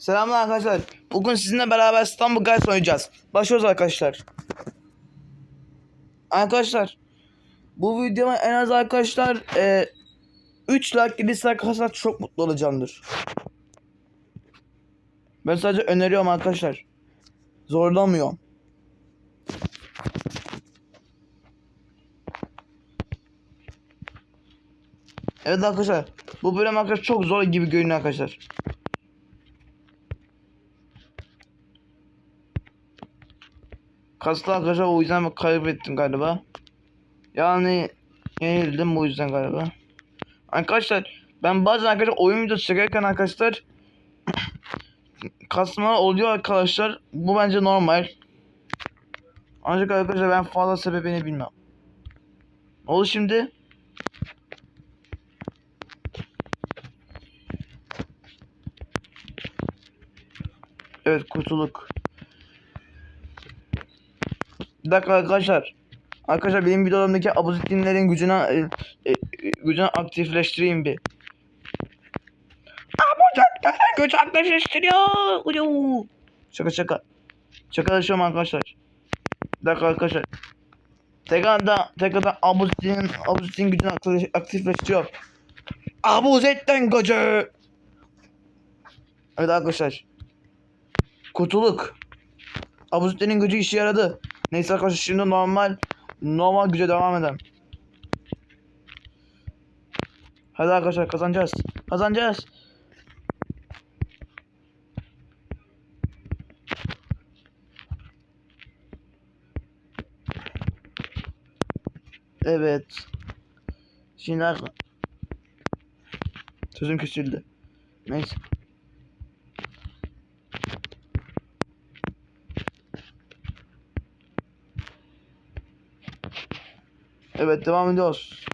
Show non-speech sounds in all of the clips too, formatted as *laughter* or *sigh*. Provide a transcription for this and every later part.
Selamlar arkadaşlar. Bugün sizinle beraber İstanbul Guys oynayacağız. Başlıyoruz arkadaşlar. Arkadaşlar. Bu videoma en az arkadaşlar e, 3 like gelirse arkadaşlar çok mutlu olacağımdır. Ben sadece öneriyorum arkadaşlar. Zorlamıyorum. Evet arkadaşlar. Bu bölüm arkadaşlar çok zor gibi görünüyor arkadaşlar. Kaslı arkadaşlar o yüzden kaybettim galiba. Yani yenildim bu yüzden galiba. Arkadaşlar ben bazen arkadaşlar oyun videosu çekerken arkadaşlar *clears throat* kasma oluyor arkadaşlar. Bu bence normal. Ancak arkadaşlar ben fazla sebebini bilmem. Ne oldu şimdi? Evet kurtulduk. Bir dakika arkadaşlar. Arkadaşlar benim videolarımdaki abuzittinlerin gücünü e, e, gücünü aktifleştireyim bir. Abuzittinlerin gücü aktifleştiriyor. Uyu. Şaka şaka. Şakalaşıyorum arkadaşlar. Bir dakika arkadaşlar. Tekrardan tekrardan abuzittin abuzittin gücünü aktif- aktifleştiriyor. Abuzittin gücü. Evet arkadaşlar. Kurtulduk. Abuzittin'in gücü işe yaradı. Neyse arkadaşlar şimdi normal normal güce devam edelim. Hadi arkadaşlar kazanacağız. Kazanacağız. Evet. Şimdi Sözüm küçüldü. Neyse. Evet devam ediyoruz.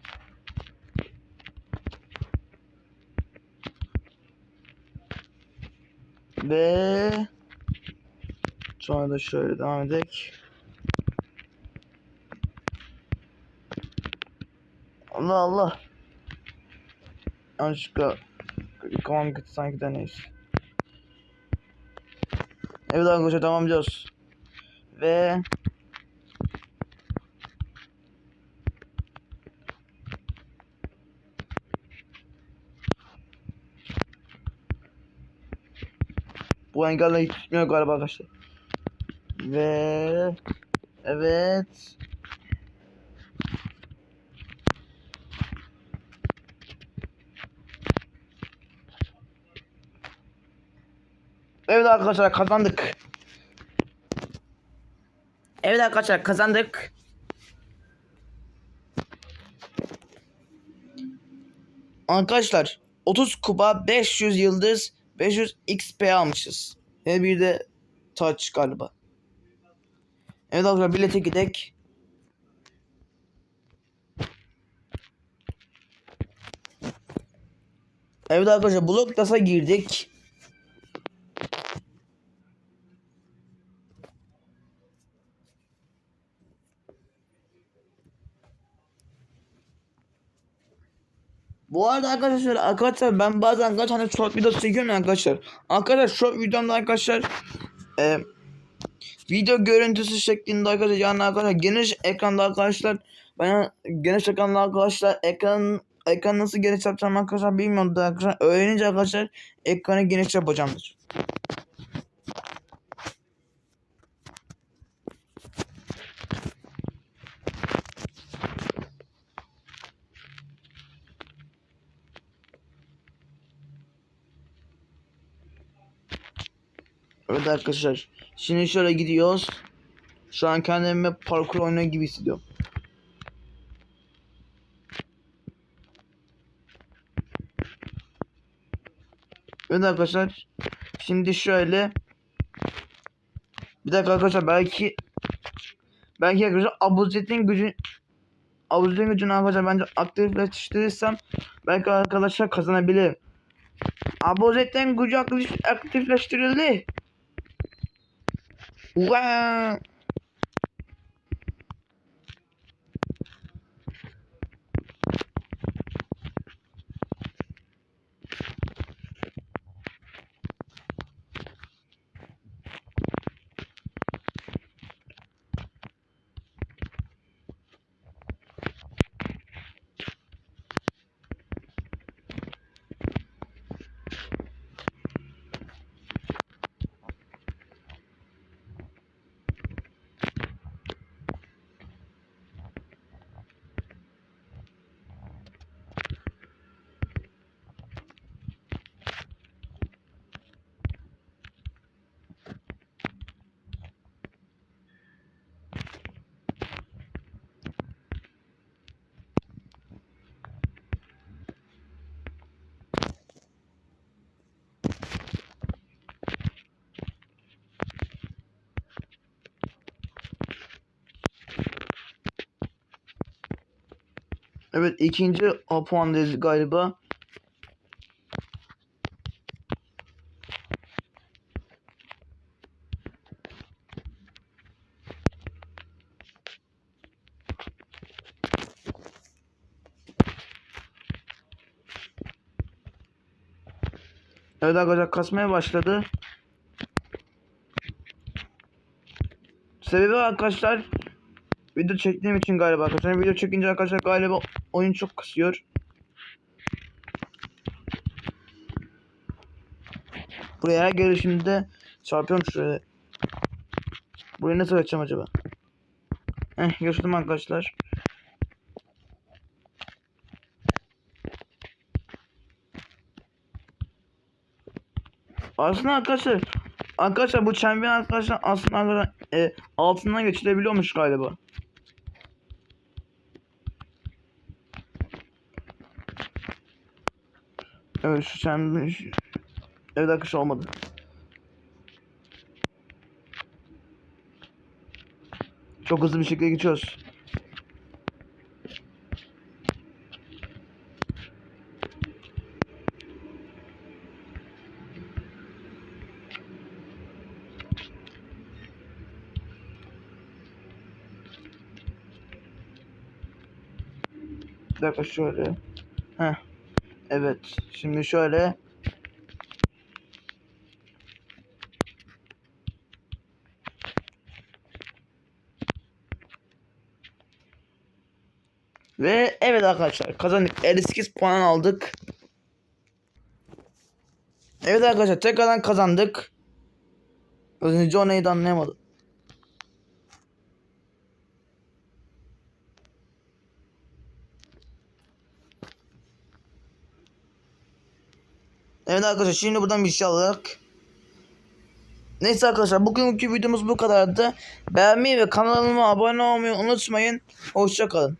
Ve sonra da şöyle devam edelim. Allah Allah. Yanlışlıkla kafam kötü sanki de. Evet arkadaşlar devam ediyoruz. Ve Bu engelle hiç galiba arkadaşlar. Ve evet. Evet arkadaşlar kazandık. Evet arkadaşlar kazandık. Arkadaşlar 30 kupa 500 yıldız 500 XP almışız. Ve bir de touch galiba. Evet arkadaşlar bilete gidek. Evet arkadaşlar blok tasa girdik. Bu arada arkadaşlar arkadaşlar ben bazen kaç tane short video çekiyorum arkadaşlar. Arkadaşlar short videomda arkadaşlar e, video görüntüsü şeklinde arkadaşlar yani arkadaşlar geniş ekranda arkadaşlar ben geniş ekranda arkadaşlar ekran ekran nasıl geniş yapacağım arkadaşlar bilmiyorum da arkadaşlar öğrenince arkadaşlar ekranı geniş yapacağımdır. Evet arkadaşlar. Şimdi şöyle gidiyoruz. Şu an kendimi parkur oynuyor gibi hissediyorum. Evet arkadaşlar. Şimdi şöyle. Bir dakika arkadaşlar belki belki arkadaşlar Abuzettin gücü Abuzettin gücünü arkadaşlar bence aktifleştirirsem belki arkadaşlar kazanabilirim. Abuzettin gücü aktif, aktifleştirildi. Wow. Evet ikinci o puandayız galiba. Evet arkadaşlar kasmaya başladı. Sebebi arkadaşlar video çektiğim için galiba arkadaşlar. Video çekince arkadaşlar galiba oyun çok kısıyor. Buraya her gelişimde çarpıyorum şöyle. Burayı nasıl açacağım acaba? Heh geçtim arkadaşlar. Aslında arkadaşlar Arkadaşlar bu çember arkadaşlar aslında e, altından geçilebiliyormuş galiba. Evet çember şu- Evet arkadaşlar olmadı. Çok hızlı bir şekilde geçiyoruz. Bir dakika şöyle. Heh. Evet. Şimdi şöyle. Ve evet arkadaşlar kazandık. 58 puan aldık. Evet arkadaşlar tekrardan kazandık. Az önce o neydi anlayamadım. Evet arkadaşlar şimdi buradan bir şey alarak Neyse arkadaşlar bugünkü videomuz bu kadardı. Beğenmeyi ve kanalıma abone olmayı unutmayın. Hoşçakalın.